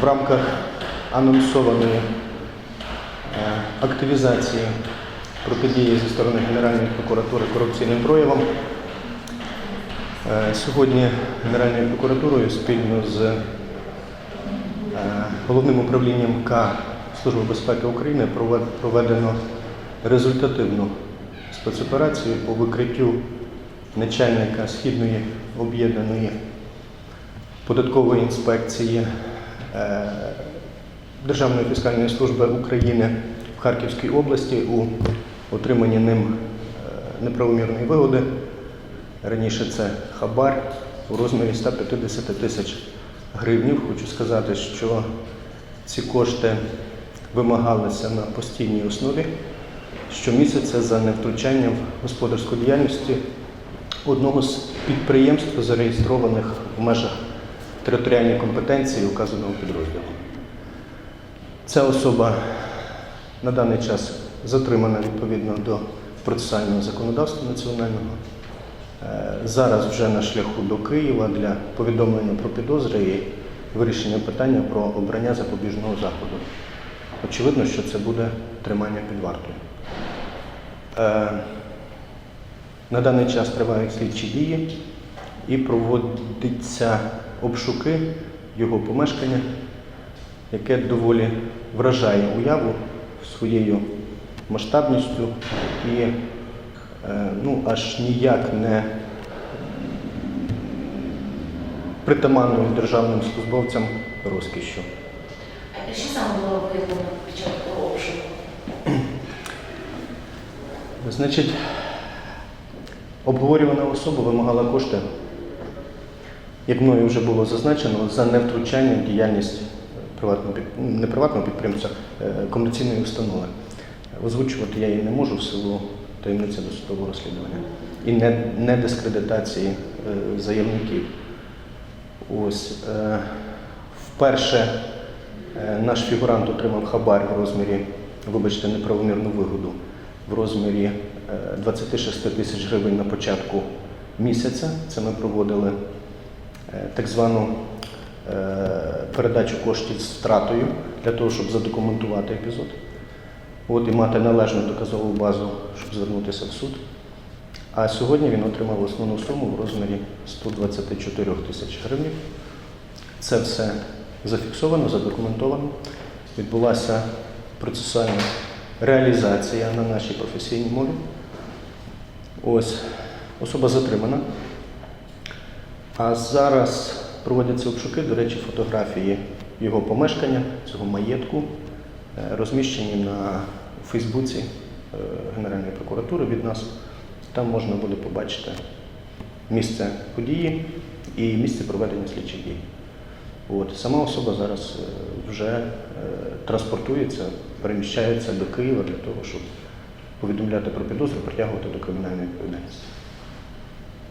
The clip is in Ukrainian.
в рамках анонсованої е, активізації протидії зі сторони Генеральної прокуратури корупційним проявам. Е, Сьогодні Генеральною прокуратурою спільно з е, головним управлінням К Служби безпеки України прове- проведено результативну спецоперацію по викриттю начальника Східної об'єднаної податкової інспекції Державної фіскальної служби України в Харківській області у отриманні ним е, неправомірної вигоди. Раніше це хабар у розмірі 150 тисяч гривнів. Хочу сказати, що ці кошти вимагалися на постійній основі щомісяця за невтручанням в господарську діяльності одного з підприємств, зареєстрованих в межах територіальної компетенції указаного підрозділу. Ця особа на даний час затримана відповідно до процесуального законодавства національного. Е, Зараз вже на шляху до Києва для повідомлення про підозри і вирішення питання про обрання запобіжного заходу. Очевидно, що це буде тримання під вартою. Е, На даний час тривають слідчі дії і проводяться обшуки його помешкання, яке доволі вражає уяву своєю масштабністю і е, ну, аж ніяк не притаманною державним службовцям розкішшю. А Що саме було виявлено під час обшуку? Значить, обговорювана особа вимагала кошти, як мною вже було зазначено, за невтручання в діяльність приватного не приватного підприємця, е, комерційної установи. Озвучувати я її не можу в силу таємниці досудового розслідування і не, не дискредитації е, заявників. Ось е, вперше е, наш фігурант отримав хабар в розмірі, вибачте, неправомірну вигоду в розмірі е, 26 тисяч гривень на початку місяця. Це ми проводили так звану е, передачу коштів з втратою для того, щоб задокументувати епізод. От і мати належну доказову базу, щоб звернутися в суд. А сьогодні він отримав основну суму в розмірі 124 тисяч гривень. Це все зафіксовано, задокументовано. Відбулася процесуальна реалізація на нашій професійній мові. Ось особа затримана. А зараз проводяться обшуки, до речі, фотографії його помешкання, цього маєтку, е, розміщені на Фейсбуці е, Генеральної прокуратури від нас. Там можна буде побачити місце події і місце проведення слідчих дій. От. Сама особа зараз е, вже транспортується, переміщається до Києва для того, щоб повідомляти про підозру, притягувати до кримінальної відповідальності.